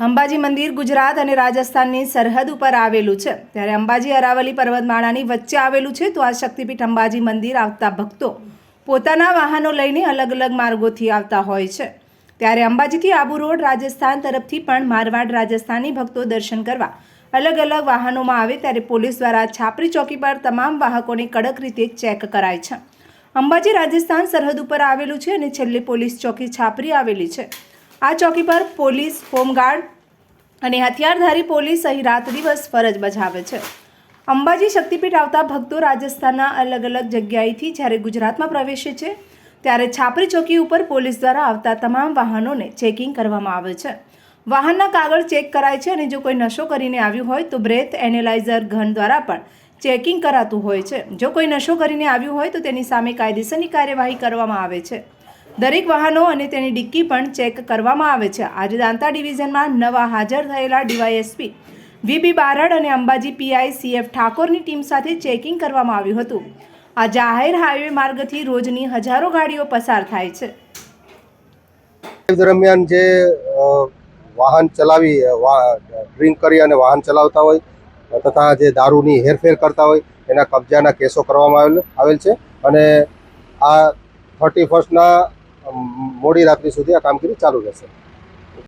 અંબાજી મંદિર ગુજરાત અને રાજસ્થાનની સરહદ ઉપર આવેલું છે. ત્યારે અંબાજી અરાવલી પર્વતમાળાની વચ્ચે આવેલું છે તો આ શક્તિપીઠ અંબાજી મંદિર આવતા ભક્તો પોતાના વાહનો લઈને અલગ અલગ માર્ગોથી આવતા હોય છે. ત્યારે અંબાજીથી આબુ રોડ રાજસ્થાન તરફથી પણ મારવાડ રાજસ્થાની ભક્તો દર્શન કરવા અલગ અલગ વાહનોમાં આવે ત્યારે પોલીસ દ્વારા છાપરી ચોકી પર તમામ વાહકોને કડક રીતે ચેક કરાય છે. અંબાજી રાજસ્થાન સરહદ ઉપર આવેલું છે અને છેલ્લે પોલીસ ચોકી છાપરી આવેલી છે. આ ચોકી પર પોલીસ, હોમગાર્ડ અને હથિયારધારી પોલીસ અહીં રાત દિવસ ફરજ બજાવે છે. અંબાજી શક્તિપીઠ આવતા ભક્તો રાજસ્થાનના અલગ અલગ જગ્યાએથી જ્યારે ગુજરાતમાં પ્રવેશે છે, ત્યારે છાપરી ચોકી ઉપર પોલીસ દ્વારા આવતા તમામ વાહનોને ચેકિંગ કરવામાં આવે છે. વાહનના કાગળ ચેક કરાય છે અને જો કોઈ નશો કરીને આવ્યું હોય તો બ્રેથ એનેલાઇઝર ગન દ્વારા પણ ચેકિંગ કરાતું હોય છે. જો કોઈ નશો કરીને આવ્યું હોય તો તેની સામે કાયદેસરની કાર્યવાહી કરવામાં આવે છે. દરેક વાહનો અને તેની ડિક્કી પણ ચેક કરવામાં આવે છે. આજે દાંતા ડિવિઝનમાં નવા હાજર થયેલા ડીવાયએસપી વીબી બારડ અને અંબાજી પીઆઈ સીએફ ઠાકોરની ટીમ સાથે ચેકિંગ કરવામાં આવ્યું હતું. આ જાહેર હાઈવે માર્ગથી રોજની હજારો ગાડીઓ પસાર થાય છે. દરમિયાન જે વાહન ચલાવી ડ્રિંક કરી અને વાહન ચલાવતા હોય, તથા જે દારૂની હેરફેર કરતા હોય, એના કબજાના કેસો કરવામાં આવેલ છે. અને આ થર્ટી ફર્સ્ટના મોડી રાત્રિ સુધી આ કામગીરી ચાલુ રહેશે.